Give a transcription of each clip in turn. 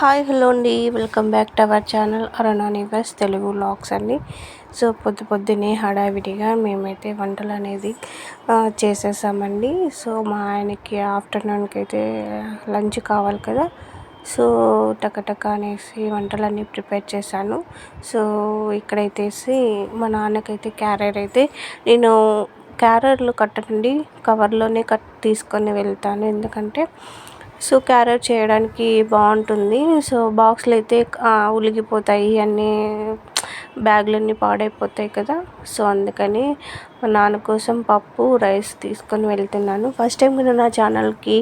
Hi hello అండి. Welcome back to our channel Aruna Nivas Telugu lakhs అండి. So పొద్దు పొద్దునే హడావిడిగా మేమైతే వంటలు అనేది చేసేసామండి. సో మా ఆయనకి ఆఫ్టర్నూన్కి అయితే లంచ్ కావాలి కదా. సో టకటక అనేసి వంటలన్నీ ప్రిపేర్ చేశాను. సో ఇక్కడైతేసి మా నాన్నకైతే క్యారియర్ అయితే నేను క్యారియర్లు కట్టండి కవర్లోనే కట్ తీసుకొని వెళ్తాను. ఎందుకంటే సో క్యారియర్ చేయడానికి బాగుంటుంది. సో బాక్స్లు అయితే ఉలిగిపోతాయి అన్నీ బ్యాగులన్నీ పాడైపోతాయి కదా. సో అందుకని మా నాన్న కోసం పప్పు రైస్ తీసుకొని వెళ్తున్నాను. ఫస్ట్ టైం నేను నా ఛానల్కి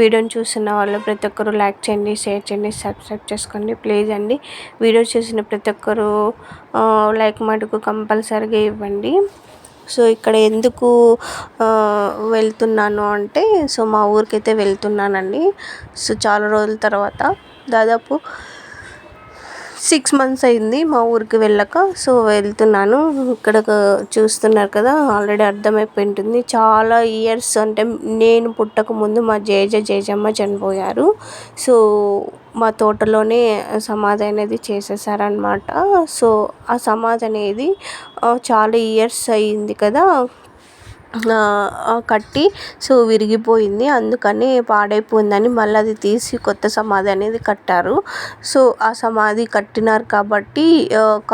వీడియోని చూస్తున్న వాళ్ళు ప్రతి ఒక్కరు లైక్ చేయండి షేర్ చేయండి సబ్స్క్రైబ్ చేసుకోండి. ప్లీజ్ అండి వీడియో చూసిన ప్రతి ఒక్కరు లైక్ మటుకు కంపల్సరీగా ఇవ్వండి. సో ఇక్కడ ఎందుకు వెళ్తున్నాను అంటే సో మా ఊరికైతే వెళ్తున్నానండి. సో చాలా రోజుల తర్వాత దాదాపు సిక్స్ మంత్స్ అయింది మా ఊరికి వెళ్ళక. సో వెళ్తున్నాను. ఇక్కడ చూస్తున్నారు కదా ఆల్రెడీ అర్థమైపోయి ఉంటుంది చాలా ఇయర్స్ అంటే నేను పుట్టక ముందు మా జేజ జేజమ్మ చనిపోయారు. సో మా తోటలోనే సమాధి అనేది చేసేసారనమాట సో ఆ సమాధి అనేది చాలా ఇయర్స్ అయ్యింది కదా. కట్టి సో విరిగిపోయింది. అందుకని పాడైపోయిందని మళ్ళీ అది తీసి కొత్త సమాధి అనేది కట్టారు. సో ఆ సమాధి కట్టినారు కాబట్టి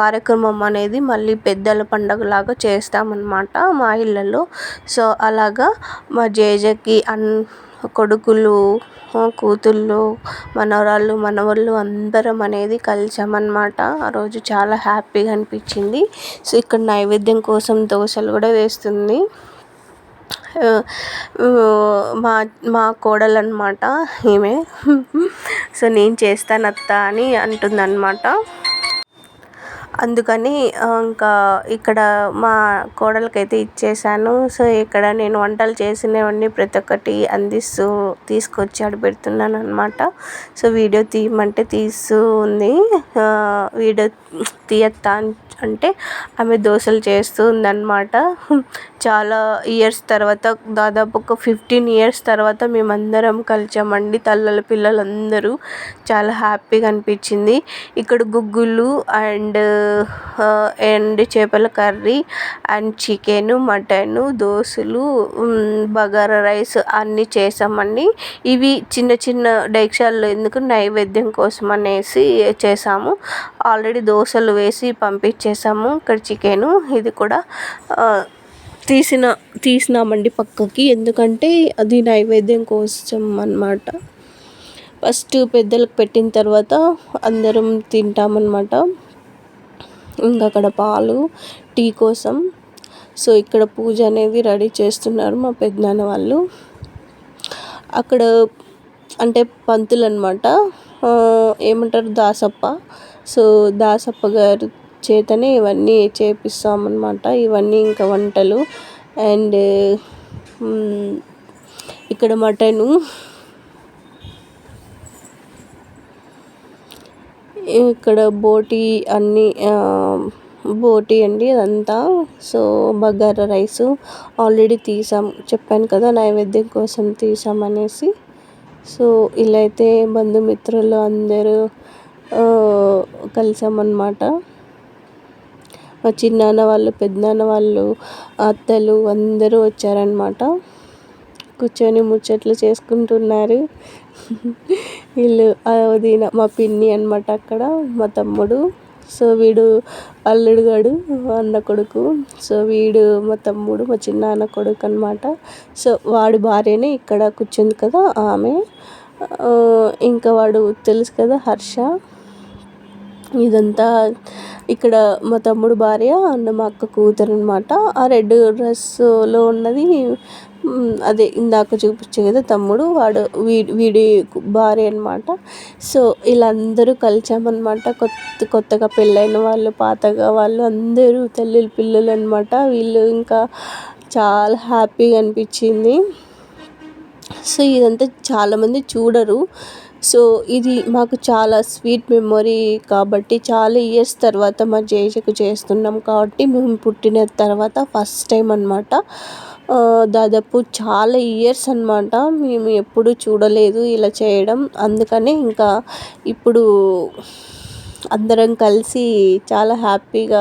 కార్యక్రమం అనేది మళ్ళీ పెద్దల పండగలాగా చేస్తామన్నమాట మా ఇళ్ళలో. సో అలాగా మా జేజకి అన్ కొడుకులు కూతుళ్ళు మనవరాళ్ళు మనవళ్ళు అందరం అనేది కలిసామన్నమాట. ఆ రోజు చాలా హ్యాపీగా అనిపించింది. సో ఇక్కడ నైవేద్యం కోసం దోశలు కూడా వేస్తుంది. మా మా కోడలు అనమాట ఈమె. సో నేను చేస్తాను అత్త అని అంటుందన్నమాట. అందుకని ఇంకా ఇక్కడ మా కోడలికైతే ఇచ్చేసాను. సో ఇక్కడ నేను వంటలు చేసినవన్నీ ప్రతి ఒక్కటి అందిస్తూ తీసుకొచ్చి ఆడ పెడుతున్నాను అనమాట సో వీడియో తీయమంటే తీస్తూ ఉంది. వీడియో తీయత్తా అంటే ఆమె దోశలు చేస్తూ ఉందన్నమాట. చాలా ఇయర్స్ తర్వాత దాదాపు ఒక ఫిఫ్టీన్ ఇయర్స్ తర్వాత మేమందరం కలిసామండి. తల్లల పిల్లలందరూ. చాలా హ్యాపీగా అనిపించింది. ఇక్కడ గుగ్గులు అండ్ అండ్ చేపల కర్రీ అండ్ చికెను మటను దోశలు బగారా రైస్ అన్నీ చేసామండి. ఇవి చిన్న చిన్న డైక్షాల్లో ఎందుకు నైవేద్యం కోసం అనేసి చేసాము. ఆల్రెడీ దోశలు వేసి పంపించేసాము. ఇక్కడ చికెను ఇది కూడా తీసిన తీసినామండి పక్కకి. ఎందుకంటే అది నైవేద్యం కోసం అనమాట ఫస్ట్ పెద్దలకు పెట్టిన తర్వాత అందరం తింటామన్నమాట. ఇంకా అక్కడ పాలు టీ కోసం. సో ఇక్కడ పూజ అనేది రెడీ చేస్తున్నారు మా పెద్దనాన్న వాళ్ళు. అక్కడ అంటే పంతులు అనమాట ఏమంటారు? దాసప్ప. సో దాసప్ప గారు చేతనే ఇవన్నీ చేపిస్తామన్నమాట. ఇవన్నీ ఇంకా వంటలు. అండ్ ఇక్కడ మటను. ఇక్కడ బోటి అన్నీ బోటి అండి అదంతా. సో బగారా రైస్ ఆల్రెడీ తీసాం. చెప్పాను కదా నైవేద్యం కోసం తీసామనేసి సో ఇలా అయితే బంధుమిత్రులు అందరూ కలిసామన్నమాట. మా చిన్నాన్న వాళ్ళు పెద్దనాన్న వాళ్ళు అత్తలు అందరూ వచ్చారనమాట కూర్చొని ముచ్చట్లు చేసుకుంటున్నారు. వీళ్ళు వదిన మా పిన్ని అనమాట అక్కడ మా తమ్ముడు. సో వీడు అల్లుడుగాడు అన్న కొడుకు. సో వీడు మా తమ్ముడు మా చిన్నాన్న కొడుకు అనమాట సో వాడి భార్యనే ఇక్కడ కూర్చుంది కదా ఆమె. ఇంకా వాడు తెలుసు కదా హర్ష. ఇదంతా ఇక్కడ మా తమ్ముడు భార్య అన్న మా అక్క కూతురు అనమాట ఆ రెడ్ డ్రెస్లో ఉన్నది అదే ఇందాక చూపించే కదా తమ్ముడు వాడు వీడి వీడి భార్య అనమాట సో వీళ్ళందరూ కలిసామన్నమాట. కొత్త కొత్తగా పెళ్ళైన వాళ్ళు పాతగా వాళ్ళు అందరూ తల్లిలు పిల్లలు అనమాట వీళ్ళు ఇంకా చాలా హ్యాపీగా అనిపించింది. సో ఇదంతా చాలామంది చూడరు. సో ఇది మాకు చాలా స్వీట్ మెమొరీ కాబట్టి చాలా ఇయర్స్ తర్వాత మా జేజకు చేస్తున్నాం కాబట్టి మేము పుట్టిన తర్వాత ఫస్ట్ టైం అనమాట దాదాపు చాలా ఇయర్స్ అనమాట మేము ఎప్పుడు చూడలేదు ఇలా చేయడం. అందుకనే ఇంకా ఇప్పుడు అందరం కలిసి చాలా హ్యాపీగా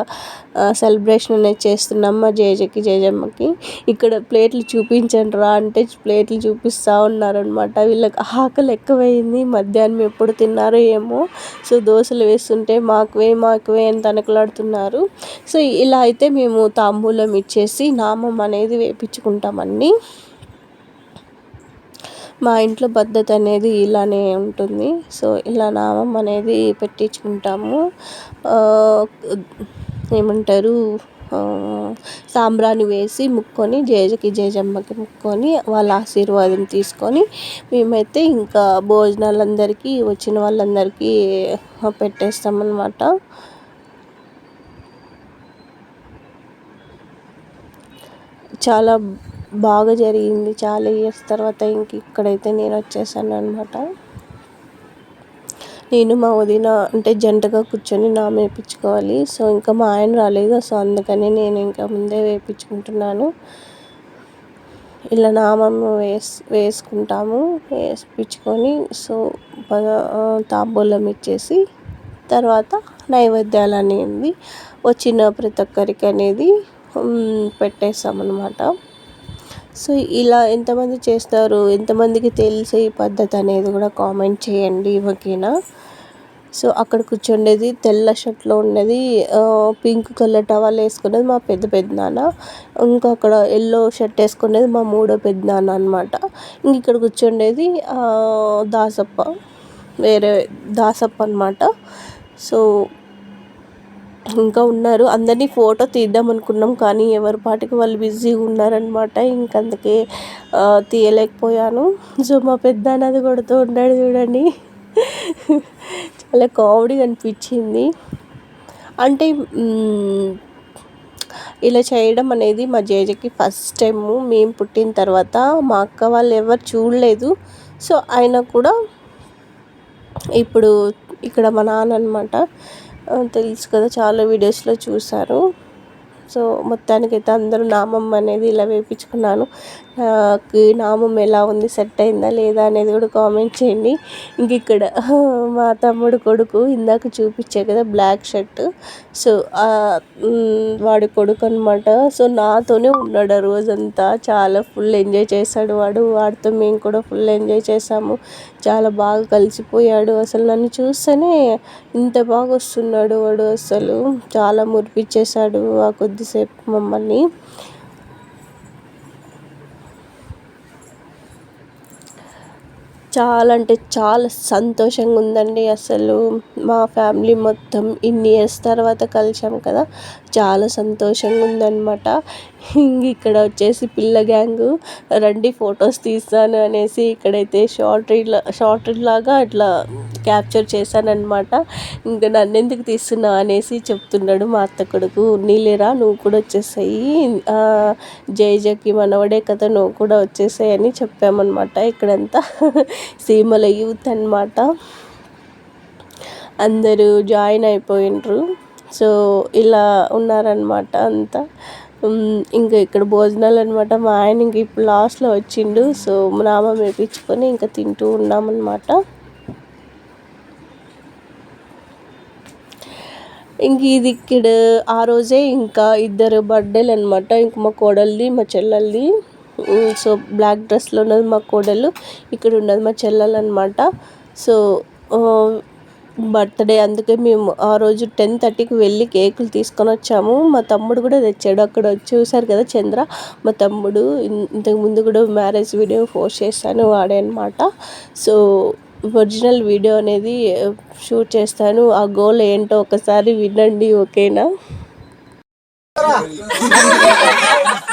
సెలబ్రేషన్ అనేది చేస్తున్నాం మా జేజకి జేజమ్మకి. ఇక్కడ ప్లేట్లు చూపించండి రా అంటే ప్లేట్లు చూపిస్తూ ఉన్నారనమాట వీళ్ళకి ఆకలి ఎక్కువైంది మధ్యాహ్నం ఎప్పుడు తిన్నారో ఏమో. సో దోశలు వేస్తుంటే మాకువే మాకువే అని తనకలాడుతున్నారు. సో ఇలా అయితే మేము తాంబూలం ఇచ్చేసి నామం అనేది వేపించుకుంటామండి మా ఇంట్లో పద్ధతి అనేది ఇలానే ఉంటుంది. సో ఇలా నామం అనేది పెట్టించుకుంటాము. ఏమంటారు? సాంబ్రాణి వేసి ముక్కొని జేజకి జేజమ్మకి ముక్కొని వాళ్ళ ఆశీర్వాదం తీసుకొని మేమైతే ఇంకా భోజనాలందరికీ వచ్చిన వాళ్ళందరికీ పెట్టేస్తామన్నమాట. చాలా బాగా జరిగింది. చాలా ఇయర్స్ తర్వాత ఇంక ఇక్కడైతే నేను వచ్చేసాను అనమాట నేను మా వదిన అంటే జంటగా కూర్చొని నా వేయించుకోవాలి సో ఇంకా మా ఆయన రాలేదు. సో అందుకని నేను ఇంకా ముందే వేయించుకుంటున్నాను ఇలా నామం వేస్ వేసుకుంటాము. వేసిపించుకొని సో పద- తాంబూలం ఇచ్చేసి తర్వాత నైవేద్యాలు అనేది వచ్చిన ప్రతి ఒక్కరికి అనేది పెట్టేస్తామన్నమాట. సో ఇలా ఎంతమంది చేస్తారు ఎంతమందికి తెలిసే ఈ పద్ధతి అనేది కూడా కామెంట్ చేయండి ఓకేనా? సో అక్కడ కూర్చుండేది తెల్ల షర్ట్లో ఉండేది పింక్ కలర్ టవల్ వేసుకునేది మా పెద్ద పెద్ద నాన్న ఇంకా అక్కడ ఎల్లో షర్ట్ వేసుకునేది మా మూడో పెద్ద నాన్న అనమాట ఇంక ఇక్కడ కూర్చుండేది దాసప్ప. వేరే దాసప్ప అనమాట సో ఇంకా ఉన్నారు. అందరినీ ఫోటో తీద్దాం అనుకున్నాం కానీ ఎవరి పాటికి వాళ్ళు బిజీగా ఉన్నారనమాట ఇంక అందుకే తీయలేకపోయాను. సో మా పెద్ద అన్నది కొడుతూ ఉన్నాడు చూడండి. చాలా కామెడీ అనిపించింది. అంటే ఇలా చేయడం అనేది మా జేజకి ఫస్ట్ టైము. మేము పుట్టిన తర్వాత మా అక్క వాళ్ళు ఎవరు చూడలేదు. సో ఆయన కూడా ఇప్పుడు ఇక్కడ మా నాన్న అనమాట తెలుసు కదా చాలా వీడియోస్లో చూశారు. సో మొత్తానికైతే అందరూ నామం అనేది ఇలా వేయించుకున్నాను నాకు నామం ఎలా ఉంది సెట్ అయిందా లేదా అనేది కూడా కామెంట్ చేయండి. ఇంక ఇక్కడ మా తమ్ముడు కొడుకు ఇందాక చూపించే కదా బ్లాక్ షర్ట్. సో వాడు వాడి కొడుకు అనమాట సో నాతోనే ఉన్నాడు ఆ రోజంతా. చాలా ఫుల్ ఎంజాయ్ చేశాడు వాడు. వాడితో మేము కూడా ఫుల్ ఎంజాయ్ చేసాము చాలా బాగా కలిసిపోయాడు. అసలు నన్ను చూస్తేనే ఇంత బాగా వస్తున్నాడు వాడు. అసలు చాలా మురిపించేశాడు ఆ కొద్దిసేపు మమ్మల్ని. చాలా అంటే చాలా సంతోషంగా ఉందండి అసలు మా ఫ్యామిలీ మొత్తం ఇన్ని ఇయర్స్ తర్వాత కలిసాం కదా. చాలా సంతోషంగా ఉందన్నమాట. ఇక్కడ వచ్చేసి పిల్ల గ్యాంగ్ రండి ఫొటోస్ తీస్తాను అనేసి ఇక్కడైతే షార్ట్ రీల్ షార్ట్ రీల్ లాగా అట్లా క్యాప్చర్ చేశానమాట ఇంకా నన్ను ఎందుకు తీస్తున్నా అనేసి చెప్తున్నాడు మా అత్త కొడుకు. నీలేరా నువ్వు కూడా వచ్చేసాయి. జైజకి మనవడే కదా నువ్వు కూడా వచ్చేసాయి అని చెప్పామన్నమాట ఇక్కడంతా. సీమల యూత్ అన్నమాట అందరూ జాయిన్ అయిపోయినరు సో ఇలా ఉన్నారనమాట అంతా. ఇంకా ఇక్కడ భోజనాలు అనమాట మా ఆయన ఇంక ఇప్పుడు లాస్ట్లో వచ్చిండు. సో నామం వేపించుకొని ఇంకా తింటూ ఉన్నామన్నమాట ఇంక ఇది ఇక్కడ ఆ రోజే ఇంకా ఇద్దరు బర్త్డేలు అనమాట ఇంక మా కోడలిది మా చెల్లెల్ది. సో బ్లాక్ డ్రెస్లో ఉన్నది మా కోడలు ఇక్కడ ఉన్నది మా చెల్లెలు అనమాట సో బర్త్డే అందుకే మేము ఆ రోజు టెన్ థర్టీకి వెళ్ళి కేకులు తీసుకొని వచ్చాము. మా తమ్ముడు కూడా తెచ్చాడు అక్కడ వచ్చి కదా చంద్ర? మా తమ్ముడు ఇంతకు ముందు కూడా మ్యారేజ్ వీడియో పోస్ట్ చేశాను వాడే అనమాట సో ఒరిజినల్ వీడియో అనేది షూట్ చేస్తాను. ఆ గోల్ ఏంటో ఒకసారి వినండి ఓకేనా?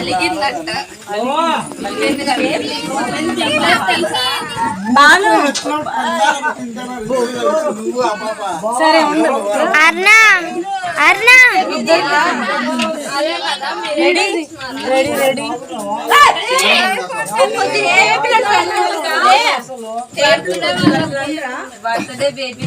పెళ్ళాం అలిగిందంట అర్నా? రెడీ బర్త్డే బేబీ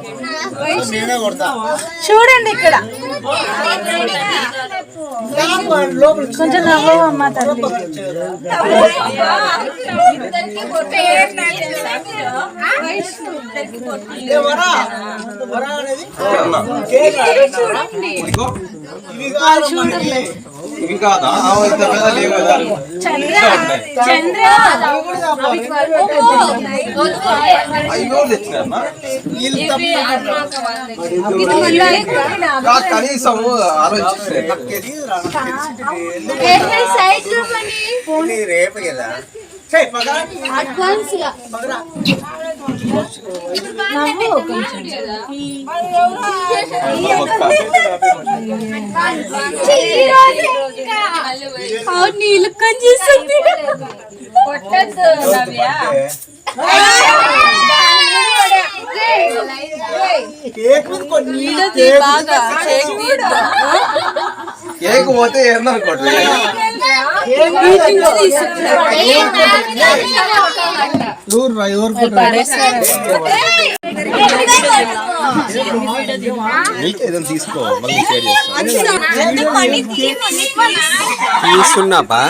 చూడండి ఇక్కడ. కొంచెం నవ్వమ్మా తల్లి. ఇదిగో ఇవి కాదా ఇంత పెద్ద లేవు కదా. అయ్యో తెచ్చినా కనీసం రేపు కదా. అడ్వాన్స్ నీళ్ళు కంచేస్తుంది కొట్టద్దు నవ్య కేక్ పోతే ఏందనుకోండి నీకే ఏదైనా తీసుకో మళ్ళీ షేర్ చేస్తాను తీసుకున్నాపా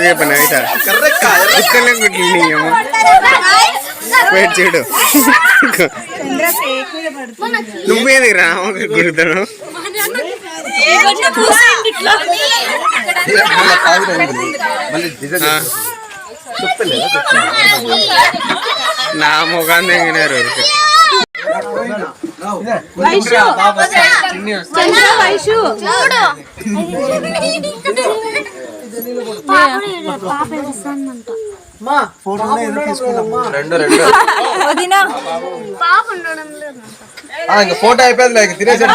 చెప్పండి అయితే కరెక్ట్ ఇక్కడనే కుట్టినాయేమో వెయిట్ చూడు నువ్వేది రామకి కుడతాను మళ్ళీ నా ముఖాన్ని చంద్ర వైషు. పాప పాప ఇంకా ఫోటో అయిపోయింది లేక తినేసాడు.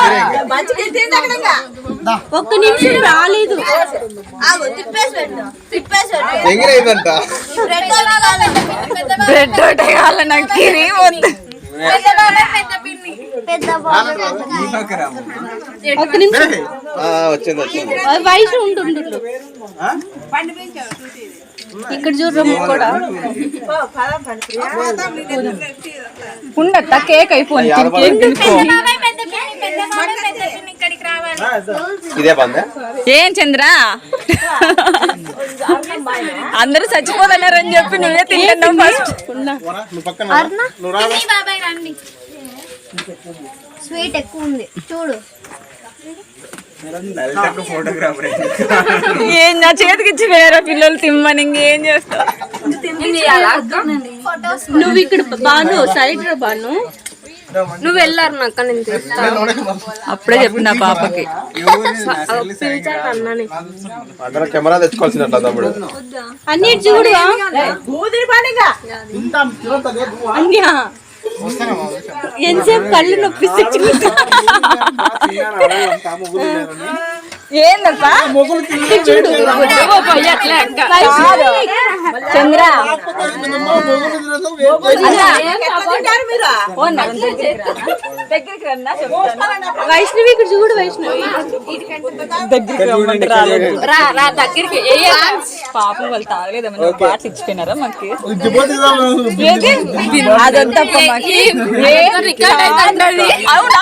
ఒక్క నిమిషం రాలేదు. ఎగిరైందంట. బ్రెడ్ ఒకటే కావాలి నాకు కిరి వద్దు. పెద్ద బాబు ఒక్క నిమిషం. ఆ, వచ్చింది వచ్చింది. వైషు ఉంటుండు ఇక్కడ చూడడం కూడా ఉండత్త కేక్ అయిపోయింది ఏం చంద్ర అందరూ చచ్చిపోతున్నారని చెప్పి నువ్వే తింటున్నావు ఫస్ట్ స్వీట్ ఎక్కువ ఉంది చూడు ఫోటోగ్రాఫర్ ఏం. నా చేతికి ఇచ్చి వేరే పిల్లలు తిమ్మని ఇంకేం చేస్తా నువ్వు ఇక్కడ బాను సైడ్ రా బాను. నువ్వు వెళ్ళారు నాకు నేను అప్పుడే చెప్పిన పాపకి. అందరం కెమెరా తెచ్చుకోవాల్సినట్టు తమ్ముడు. అన్ని చూడు. ఎంతసేపు కళ్ళు నొప్పి ఏందప్పా? చంద్ర. దగ్గరికి రన్నా వైష్ణవి ఇక్కడ చూడు వైష్ణవి. దగ్గరికి రా రా దగ్గరికి. పాపం వాళ్ళు తాగలేదమ్మా పాటలు ఇచ్చిపోయినారా మాకు? అదంతా మాకి. అవునా?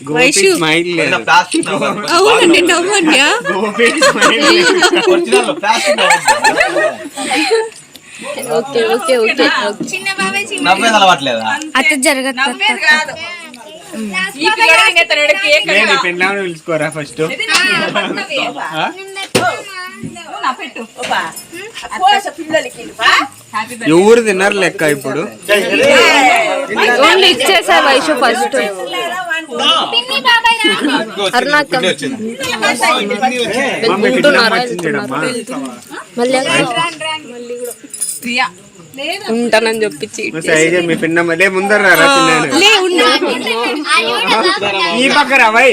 గోపి స్మైల్ లేదు. ప్లాస్టిక్ అవునండి నవ్వన్యా Gopi smile original plastic okay okay okay నవ్వేది అలవాట్లేదా? అత్త జరగదు ఈ పిల్లడు తినేస్తాడు కేక్ నేను ఈ పెళ్ళాన్ని పిలుచుకోరా ఫస్ట్ ఎవరు తిన్నారు లెక్క ఇప్పుడు? ఓన్లీ ఇచ్చేసా వైషు ఫస్ట్ అరుణాకం. మళ్ళీ ఉంటానని చెప్పించి ఈ పక్కన వై.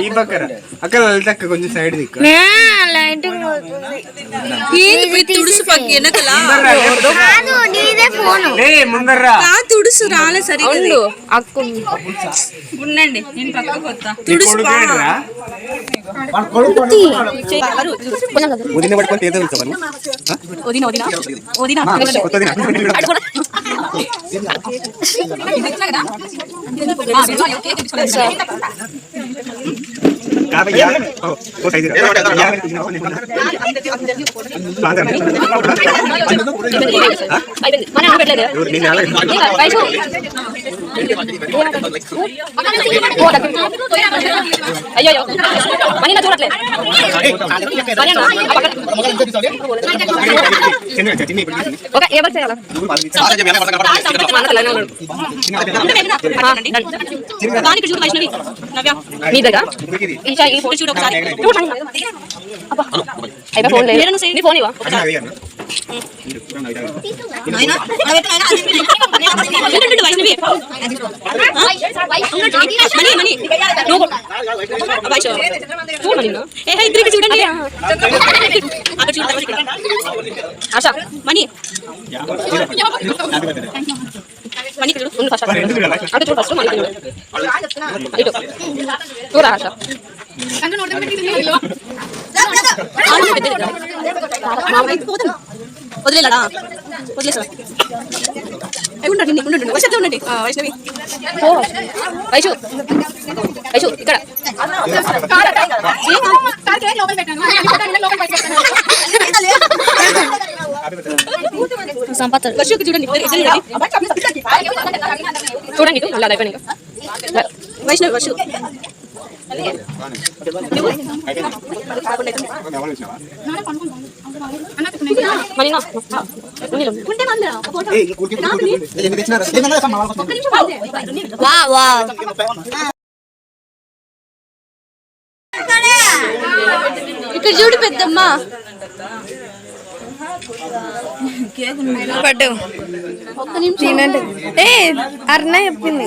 ఈ పక్కన అక్కడ వెళ్తే అక్క కొంచెం సైడ్ దిక్కు. తుడుసు పక్క వెనకల? కాదు నీదే ఫోను. లే ముందర రా. తుడుసు రాలే సరిగ్గా అక్కు ఉండండి నేను పక్కకు వస్తా. రా వదిన పట్టుకొని ఏదో వెళ్తాను వదిన వదిన వదిన కొత్త వదిన. అయ్యో మనీ చూడట్లేదు. ఓకే ఎవరు చేయాలి దానికి చూడు వైష్ణవి నవ్య మీ దగ్గర ఈ ఫోన్ చూడు ఒకసారి. అబ్బా. అయిపోయి ఫోన్ లేదు. నీ ఫోన్ ఇవ్వ? ఇద్దరికి చూడండి. ఆశ మనీ. మనీ చూడు. ఫస్ట్ అక్కడ చూడు. First money. చూడు. చూడు ఆశ. వదిలేలాడా వదిలేసా ఉండండి ఉండండి వైష్ణవి ఉండండి వైష్ణవి ఓ వైషు వైషు ఇక్కడ సంపత్ వర్షుకి చూడండి చూడండి వైష్ణవి వర్షు ఇక్కడ చూడు పెద్దమ్మా. పడ్డు ఏ అరుణ చెప్పింది.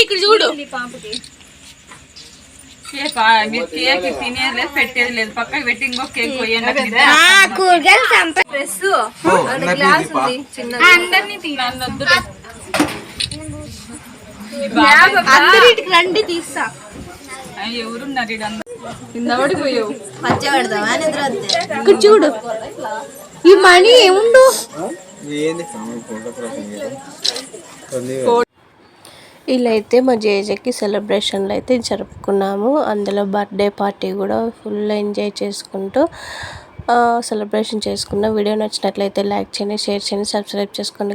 ఇక్కడ చూడు. మీరు కేక్ తినేది లేదు పెట్టేది లేదు పక్కకి పెట్టి ఇంకో కేక్ కూరగాయలు చంప అందరికి రండి తీస్తా. ఎవరున్నారు ఇక్కడ? చూడు. ఈ మనీ ఉండు ఏంది? ఇలా అయితే మా జేజేకి సెలబ్రేషన్లు అయితే జరుపుకున్నాము. అందులో బర్త్డే పార్టీ కూడా ఫుల్ ఎంజాయ్ చేసుకుంటూ సెలబ్రేషన్ చేసుకున్న. వీడియో నచ్చినట్లయితే లైక్ చేయండి షేర్ చేయండి సబ్స్క్రైబ్ చేసుకోండి.